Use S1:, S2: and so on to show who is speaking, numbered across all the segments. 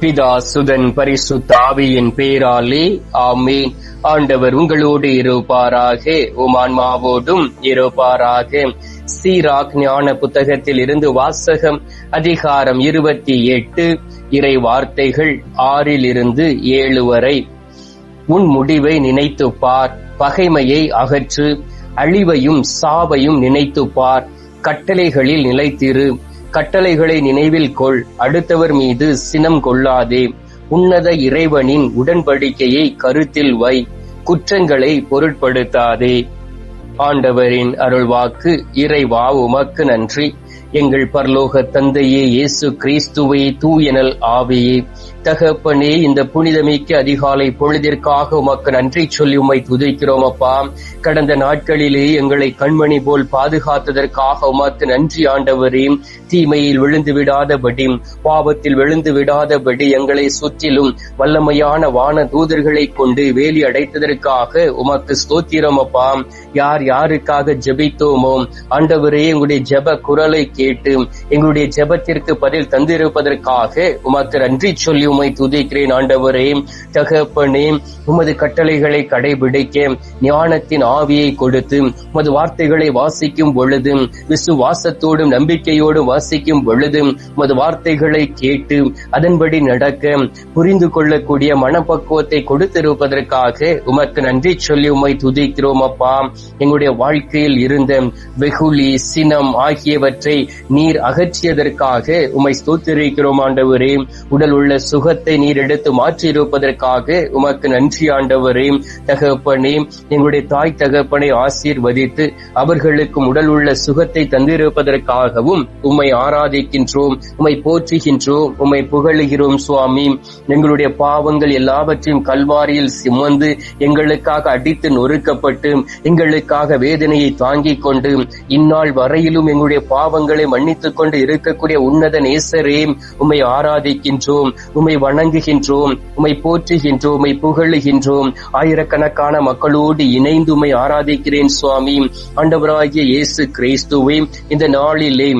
S1: பிதா சுதன் பரிசுத்த தாவியின் பேராலே ஆமீன். ஆண்டவர் உங்களோடு இருப்பாராக உமான்மாவோடும் இருப்பாராக. சீராக் ஞான புத்தகத்தில் இருந்து வாசகம் அதிகாரம் இருபத்தி எட்டு இறை வார்த்தைகள் ஆறில் இருந்து ஏழு வரை. உன் முடிவை நினைத்துப் பார் பகைமையை அகற்று அழிவையும் சாவையும் நினைத்துப் பார் கட்டளைகளில் நிலைத்திரு. கட்டளைகளை நினைவில் கொள். அடுத்தவர் மீது சினம் கொள்ளாதே. உன்னத இறைவனின் உடன்படிக்கையை கருத்தில் வை. குற்றங்களை பொருட்படுத்தாதே. ஆண்டவரின் அருள்வாக்கு இறைவா உமக்கு நன்றி. எங்கள் பரலோக தந்தையே இயேசு கிறிஸ்துவை தூயனல் ஆவையே. தகப்பனே இந்த புனிதமிக்க அதிகாலை பொழுதிற்காக உமக்கு நன்றி சொல்லி உம்மை துதிக்கிறோம் அப்பா. கடந்த நாட்களிலே எங்களை கண்மணி போல் பாதுகாத்ததற்காக உமக்கு நன்றி ஆண்டவரே. தீமையில் விழுந்து விடாதபடி பாவத்தில் விழுந்து விடாதபடி எங்களை சுற்றிலும் வல்லமையான வான தூதர்களை கொண்டு வேலி அடைத்ததற்காக உமக்கு ஸ்தோத்திரம் அப்பா. யார் யாருக்காக ஜெபித்தோமோ ஆண்டவரே எங்களுடைய ஜெப குரலை கேட்டு எங்களுடைய ஜெபத்திற்கு பதில் தந்திருப்பதற்காக உமக்கு நன்றி சொல்லி உமை துதிக்கிறேன் ஆண்டவரே. தகப்பனே உமது கட்டளைகளை கடைபிடிக்க ஞானத்தின் ஆவியை கொடுத்து உமது வார்த்தைகளை வாசிக்கும் பொழுது விசுவாசத்தோடும் நம்பிக்கையோடும் வாசிக்கும் பொழுது உமது வார்த்தைகளை கேட்டு அதன்படி நடக்க புரிந்து கொள்ளக்கூடிய மனப்பக்குவத்தை கொடுத்திருப்பதற்காக உமக்கு நன்றி சொல்லி உமை துதிக்கிறோம் அப்பா. எங்களுடைய வாழ்க்கையில் இருந்த வெகுளி சினம் ஆகியவற்றை நீர் அகற்றியதற்காக உமை ஸ்தோத்திரிக்கிறோம் ஆண்டவரே. உடல் உள்ள சுகத்தை நீர் எடுத்து மாற்றி இருப்பதற்காக உமக்கு நன்றி ஆண்டவரே. தகப்பனே எங்களுடைய தாய் தகப்பனை ஆசீர்வதித்து அவர்களுக்கும் உடல் உள்ள சுகத்தை தந்திருப்பதற்காகவும் உம்மை ஆராதிக்கின்றோம் உம்மை போற்றுகின்றோம் உம்மை புகழுகிறோம் சுவாமி. எங்களுடைய பாவங்கள் எல்லாவற்றையும் கல்வாரியில் சுமந்து எங்களுக்காக அடித்து நொறுக்கப்பட்டு எங்களுக்காக வேதனையை தாங்கிக் கொண்டு இந்நாள் வரையிலும் எங்களுடைய பாவங்களை பாவங்களை மன்னித்துக் கொண்டு இருக்கக்கூடிய உன்னத நேசரே உம்மை ஆராதிக்கின்றோம் உம்மை வணங்குகின்றோம் உம்மை போற்றுகின்றோம் உம்மை புகழுகின்றோம். ஆயிரக்கணக்கான மக்களோடு இணைந்து உம்மை ஆராதிக்கிறேன் சுவாமி. ஆண்டவராகிய இயேசு கிறிஸ்துவே இந்த நாளிலே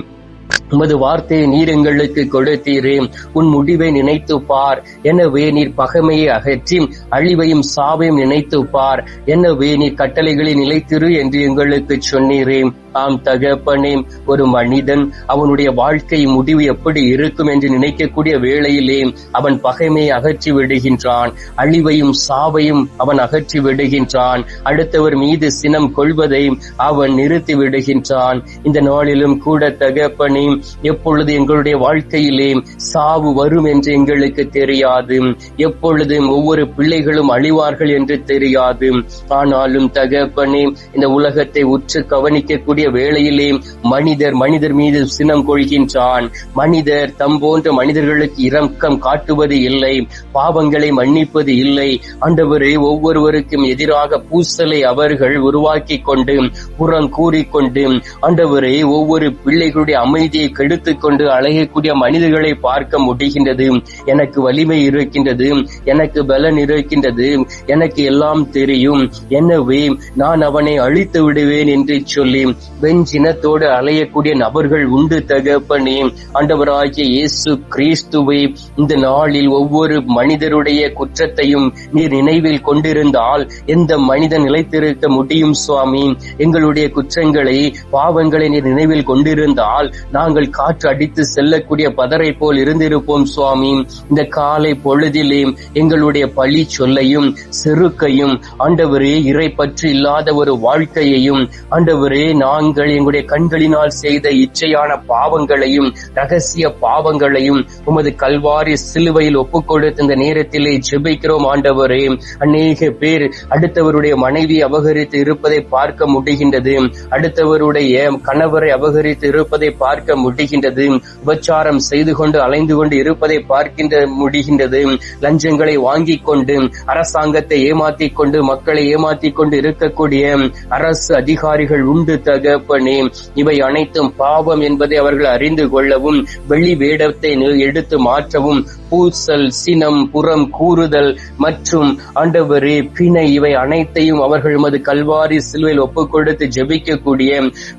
S1: உமது வார்த்தையை நீர் எங்களுக்கு கொடுத்தீரே. உன் முடிவை நினைத்து பார். எனவே நீர் பகமையை அகற்றி அழிவையும் சாவையும் நினைத்து பார். என்னவே நீ கட்டளைகளை நிலைத்திரு என்று எங்களுக்கு சொன்னீரே. ஆம் தகப்பனே ஒரு மனிதன் அவனுடைய வாழ்க்கை முடிவு எப்படி இருக்கும் என்று நினைக்கக்கூடிய வேளையிலே அவன் பகைமையை அகற்றி விடுகின்றான். அழிவையும் சாவையும் அவன் அகற்றி விடுகின்றான். அடுத்தவர் மீது சினம் கொள்வதை அவன் நிறுத்தி விடுகின்றான். இந்த நாளிலும் கூட தகப்பனே எப்பொழுது எங்களுடைய வாழ்க்கையிலே சாவு வரும் என்று எங்களுக்கு தெரியாது. எப்பொழுதும் ஒவ்வொரு பிள்ளை பிள்ளைகளும் அழிவார்கள் என்று தெரியாது. ஆனாலும் தகப்பனே இந்த உலகத்தை உற்று கவனிக்கக்கூடிய வேளையிலே மனிதர் மனிதர் மீது சினம் கொள்கின்றான். மனிதர் தம் போன்ற மனிதர்களுக்கு இரக்கம் காட்டுவது இல்லை பாவங்களை மன்னிப்பது இல்லை. அண்டவரே ஒவ்வொருவருக்கும் எதிராக பூசலை அவர்கள் உருவாக்கி கொண்டு புறம் கூறிக்கொண்டு ஆண்டவரே ஒவ்வொரு பிள்ளைகளுடைய அமைதியை கெடுத்துக் கொண்டு அழகக்கூடிய மனிதர்களை பார்க்க முடிகின்றது. எனக்கு வலிமை இருக்கின்றது எனக்கு பலன் இருக்கின்றது. இருக்கின்றது. எனக்கு எல்லாம் தெரியும். எனவே நான் அவனை அழித்து விடுவேன் என்று சொல்லி வெஞ்சினத்தோடு அலையக்கூடிய நபர்கள் உண்டு தகப்பனே. ஆண்டவராகிய இயேசு கிறிஸ்துவை இந்த நாளில் ஒவ்வொரு மனிதருடைய குற்றத்தையும் நீர் நினைவில் கொண்டிருந்தால் எந்த மனிதன் நிலைத்திருக்க முடியும் சுவாமி? எங்களுடைய குற்றங்களை பாவங்களை நீர் நினைவில் கொண்டிருந்தால் நாங்கள் காற்று அடித்து செல்லக்கூடிய பதரை போல் இருந்திருப்போம் சுவாமி. இந்த காலை பொழுதிலே எங்களுடைய பழி சொல்லையும் செருக்கையும் ஆண்டவரே இறை பற்று இல்லாத ஒரு வாழ்க்கையையும் ஆண்டவரே நாங்கள் எங்களுடைய கண்களினால் செய்த இச்சையான பாவங்களையும் ரகசிய பாவங்களையும் உமது கல்வாரி சிலுவையில் ஒப்புக் கொடுத்த இந்த நேரத்திலே ஜெபிக்கிறோம் ஆண்டவரே. அநேக பேர் அடுத்தவருடைய மனைவி அபகரித்து இருப்பதை பார்க்க முடிகின்றது. அடுத்தவருடைய கணவரை அபகரித்து இருப்பதை பார்க்க முடிகின்றது. உபச்சாரம் செய்து கொண்டு அலைந்து கொண்டு இருப்பதை பார்க்கின்ற முடிகின்றது. லஞ்சங்களை வாங்கிக் கொண்டு அரசாங்கத்தை ஏமாத்தி கொண்டு மக்களை ஏமாத்தி கொண்டு இருக்கக்கூடிய அரசு அதிகாரிகள் உண்டு தகப்பனே. இவை அனைத்தும் பாவம் என்பதை அவர்கள் அறிந்து கொள்ளவும் வெளி வேடத்தை எடுத்து மாற்றவும் பூசல் சினம் புறம் கூறுதல் மற்றும் ஆண்டவரே பிணை இவை அனைத்தையும் அவர்கள் மது கல்வாரி சிலுவையில் ஒப்புக் கொடுத்து ஜெபிக்கக்கூடிய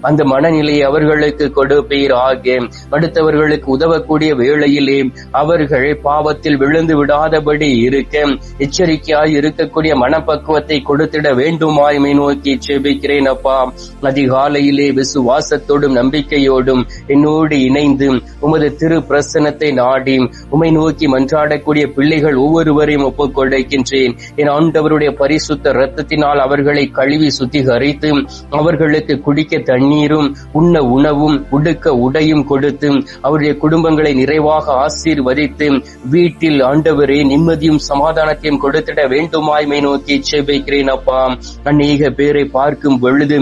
S1: அந்த மனநிலையை அவர்களுக்கு கொடுப்பீர் கொடுப்பீராக அடுத்தவர்களுக்கு உதவக்கூடிய வேளையிலே அவர்கள் பாவத்தில் விழுந்து விடாதபடி இருக்க எச்சரிக்கையாய் இருக்கக்கூடிய மனப்பக்குவத்தை கொடுத்திட வேண்டுமாய் நோக்கி ஜெபிக்கிறேன் அப்பா. அதிகாலையிலே விசுவாசத்தோடும் நம்பிக்கையோடும் என்னோடு இணைந்து உமது திரு பிரசனத்தை நாடி உமை நோக்கி மன்றாடக்கூடிய பிள்ளைகள் ஒவ்வொருவரையும் ஒப்புக்கொடுக்கின்றேன் என் ஆண்டவருடைய பரிசுத்த ரத்தத்தினால் அவர்களை கழுவி சுத்திகரித்து அவர்களுக்கு குடிக்க தண்ணீரும் உண்ண உணவும் உடுக்க உடையும் கொடுத்து அவருடைய குடும்பங்களை நிறைவாக ஆசீர்வதித்து வீட்டில் ஆண்டவரே நிம்மதியும் சமாதானத்தையும் கொடுத்திட வேண்டுமாய்மை நோக்கி செபிக்கிறேன் அப்பா. அநேக பேரை பார்க்கும் பொழுது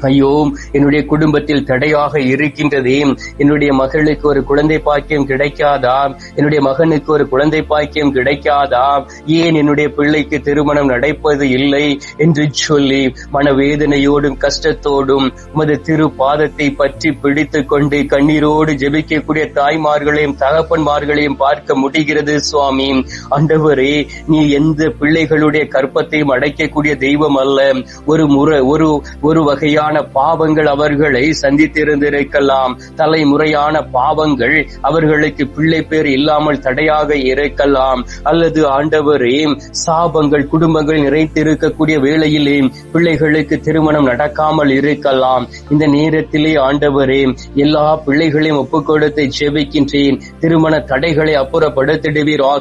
S1: ஐயோ என்னுடைய குடும்பத்தில் தடையாக இருக்கின்றதே. என்னுடைய மகளுக்கு ஒரு குழந்தை பாக்கியம் கிடைக்காதா? என்னுடைய மகனுக்கு ஒரு குழந்தை பாக்கியம் கிடைக்காதா? ஏன் என்னுடைய பிள்ளைக்கு திருமணம் நடைப்பது இல்லை என்று சொல்லி மனவேதனையோடும் கஷ்டத்தோடும் உமது திரு பாதத்தை பற்றி பிடித்துக் கொண்டு கண்ணீரோடு ஜெபிக்கக்கூடிய தாய்மார்களையும் தகப்பன்மார்களையும் பார்க்க முடிகிறது சுவாமி. அண்டவரே நீ எந்த பிள்ளைகளுடைய கற்பத்தையும் அடைக்கக்கூடிய தெய்வம் அல்ல. ஒரு முறை ஒரு ஒரு வகையான தலைமுறையான பாவங்கள் அவர்களை சந்தித்திருந்திருக்கலாம். தலைமுறையான பாவங்கள் அவர்களுக்கு பிள்ளை பேர் இல்லாமல் தடையாக இருக்கலாம். அல்லது ஆண்டவரே சாபங்கள் குடும்பங்கள் நிறைத்திருக்கக்கூடிய வேளையிலே பிள்ளைகளுக்கு திருமணம் நடக்காமல் இருக்கலாம். இந்த நேரத்திலே ஆண்டவரே எல்லா பிள்ளைகளையும் ஒப்புக்கொடுத்து ஜெபிக்கின்றேன். திருமண தடைகளை அப்புறப்படுத்திடுவீராக.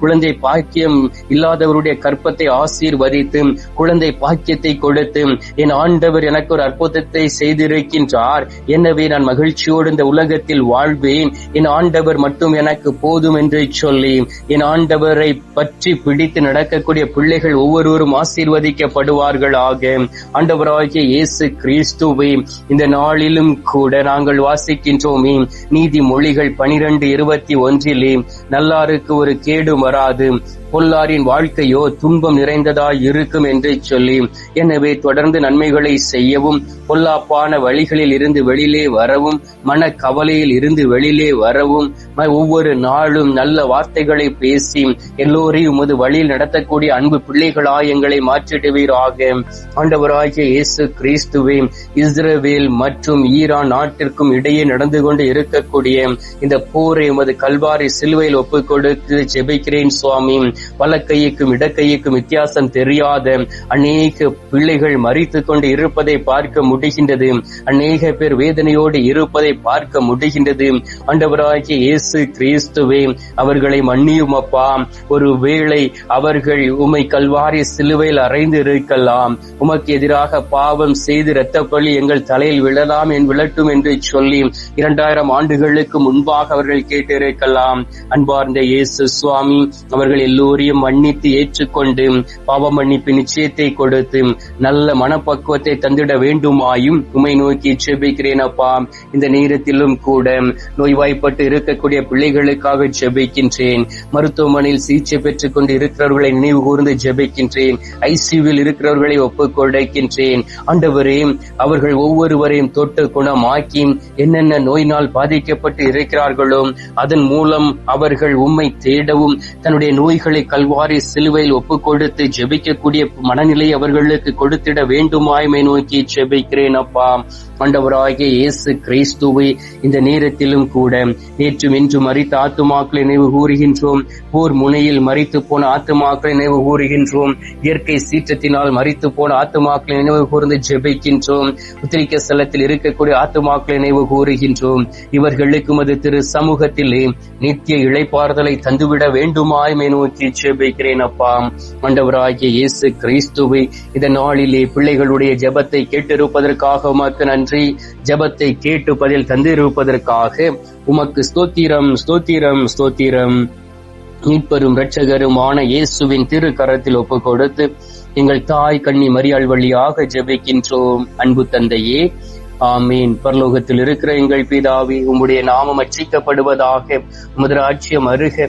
S1: குழந்தை பாக்கியம் இல்லாதவருடைய கற்பத்தை ஆசீர்வதித்து குழந்தை பாக்கியத்தை கொடுத்து என் ஆண்டவர் எனக்கு ஒரு அற்புதத்தை செய்திருக்கின்றார். எனவே நான் மகிழ்ச்சியோடு இந்த உலகத்தில் வாழ்வேன். என் ஆண்டவர் மட்டும் எனக்கு போதும் என்று சொல்லி என் ஆண்டவரை பற்றி பிடித்து நடக்கக்கூடிய பிள்ளைகள் ஒவ்வொருவரும் ஆசீர்வதிக்கப்படுவார்களாக. ஆண்டவராகிய இயேசு கிறிஸ்துவை இந்த நாளிலும் கூட நாங்கள் வாசிக்கின்றோமே நீதிமொழிகள் பனிரெண்டு இருபத்தி ஒன்றிலே நல்லாருக்கு ஒரு கேடு வராது. பொல்லாரின் வாழ்க்கையோ துன்பம் நிறைந்ததாய் இருக்கும் என்று சொல்லி எனவே தொடர்ந்து நன்மைகளை செய்யவும் பொல்லாப்பான வழிகளில் இருந்து வெளியிலே வரவும் மன கவலையில் இருந்து வெளியிலே வரவும் ஒவ்வொரு நாளும் நல்ல வார்த்தைகளை பேசி எல்லோரையும் உமது வழியில் நடத்தக்கூடிய அன்பு பிள்ளைகளாய் எங்களை மாற்றிடுவீராக ஆண்டவராகிய இயேசு கிறிஸ்துவே இஸ்ரேல் மற்றும் ஈரான் நாட்டிற்கும் இடையே நடந்து கொண்டு இருக்கக்கூடிய இந்த போரை உமது கல்வாரி சிலுவையில் ஒப்புக் கொடுத்து ஜெபிக்கிறேன் சுவாமி. வலக்கையுக்கும் இடக்கையுக்கும் வித்தியாசம் தெரியாத அநேக பிள்ளைகள் மறித்துக் கொண்டு இருப்பதை பார்க்க முடிகின்றது. அநேக பேர் வேதனையோடு இருப்பதை பார்க்க முடிகின்றது. ஆண்டவராகிய இயேசு கிறிஸ்துவே அவர்களை மன்னியும் அப்பா அவர்கள் உமை கல்வாரி சிலுவையில் அறைந்து இருக்கலாம். உமக்கு எதிராக பாவம் செய்து இரத்த பள்ளி எங்கள் தலையில் விழலாம் என் விழட்டும் என்று சொல்லி இரண்டாயிரம் ஆண்டுகளுக்கு முன்பாக அவர்கள் கேட்டிருக்கலாம். அன்பார்ந்த இயேசு சுவாமி அவர்கள் எல்லோரும் எல்லோரையும் மன்னித்து ஏற்றுக்கொண்டு பாவ மன்னிப்பு நிச்சயத்தை கொடுத்து நல்ல மனப்பக்குவத்தை தந்திட வேண்டுமாயும் உமை நோக்கி செபிக்கிறேன் அப்பா. இந்த நேரத்திலும் கூட நோய்வாய்ப்பட்டு இருக்கக்கூடிய பிள்ளைகளுக்காக ஜெபிக்கின்றேன். மருத்துவமனையில் சிகிச்சை பெற்றுக் கொண்டு இருக்கிறவர்களை நினைவு கூர்ந்து ஜெபிக்கின்றேன். ஐசியூவில் இருக்கிறவர்களை ஒப்புக்கொடைக்கின்றேன். ஆண்டவரே அவர்கள் ஒவ்வொருவரையும் தொட்டு குணமாக்கி என்னென்ன நோயினால் பாதிக்கப்பட்டு இருக்கிறார்களோ அதன் மூலம் அவர்கள் உம்மை தேடவும் தன்னுடைய நோய்களை கல்வாரி சிலுவையில் ஒப்புக் கொடுத்து ஜெபிக்கக்கூடிய மனநிலை அவர்களுக்கு கொடுத்திட வேண்டுமாய்மை நோக்கி ஜெபிக்கிறேன் அப்பா. ஆண்டவராகிய இயேசு கிறிஸ்துவை இந்த நேரத்திலும் கூட நேற்றும் இன்றும் மறித்த ஆத்துமாக்களை நினைவு கூறுகின்றோம். போர் முனையில் மறித்து போன ஆத்துமாக்களை நினைவு கூறுகின்றோம். இயற்கை சீற்றத்தினால் மறித்து போன ஆத்துமாக்களை நினைவு கூர்ந்து ஜெபிக்கின்றோம். உத்திரிக்க ஸ்தலத்தில் இருக்கக்கூடிய ஆத்துமாக்களை நினைவு கூறுகின்றோம். இவர்களுக்கும் அது திரு சமூகத்திலே நித்திய இளைப்பாறுதலை தந்துவிட வேண்டுமாய்மை நோக்கி ஜெபிக்கிறேன் அப்பா மண்டவராகிய இயேசு கிறிஸ்துவை இந்த நாளிலே பிள்ளைகளுடைய ஜபத்தை கேட்டிருப்பதற்காக உமக்கு நன்றி. ஜபத்தை கேட்டு பதில் தந்திருப்பதற்காக உமக்கு ஸ்தோத்திரம் ஸ்தோத்திரம் ஸ்தோத்திரம். மீட்பெரும் இரட்சகருமான இயேசுவின் திரு கரத்தில் ஒப்பு கொடுத்து எங்கள் தாய் கண்ணி மரியாள் வழியாக ஜெபிக்கின்றோம். அன்பு தந்தையே ஆமீன். பரலோகத்தில் இருக்கிற எங்கள் பிதாவி உம்முடைய நாமம் அச்சிக்கப்படுவதாக உமது அருக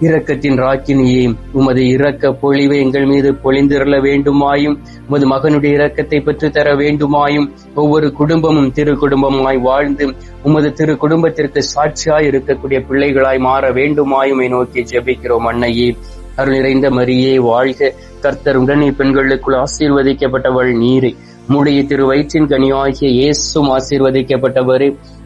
S1: இரக்கத்தின் ராக்கினியே உமது இரக்க பொழிவை எங்கள் மீது பொழிந்திரள வேண்டுமாயும் உமது மகனுடைய இரக்கத்தை பெற்று தர வேண்டுமாயும் ஒவ்வொரு குடும்பமும் திரு குடும்பமாய் வாழ்ந்து உமது திரு குடும்பத்திற்கு சாட்சியாய் இருக்கக்கூடிய பிள்ளைகளாய் மாற வேண்டுமாயும் நோக்கி ஜெபிக்கிறோம் அன்னையே. அருள் நிறைந்த மரியே வாழ்க. கர்த்தர் உடனே பெண்களுக்குள் ஆசீர்வதிக்கப்பட்டவள் நீரை. மூடைய திரு வயிற்றின் கனியாகிய இயேசும் ஆசீர்வதிக்கப்பட்டவரே.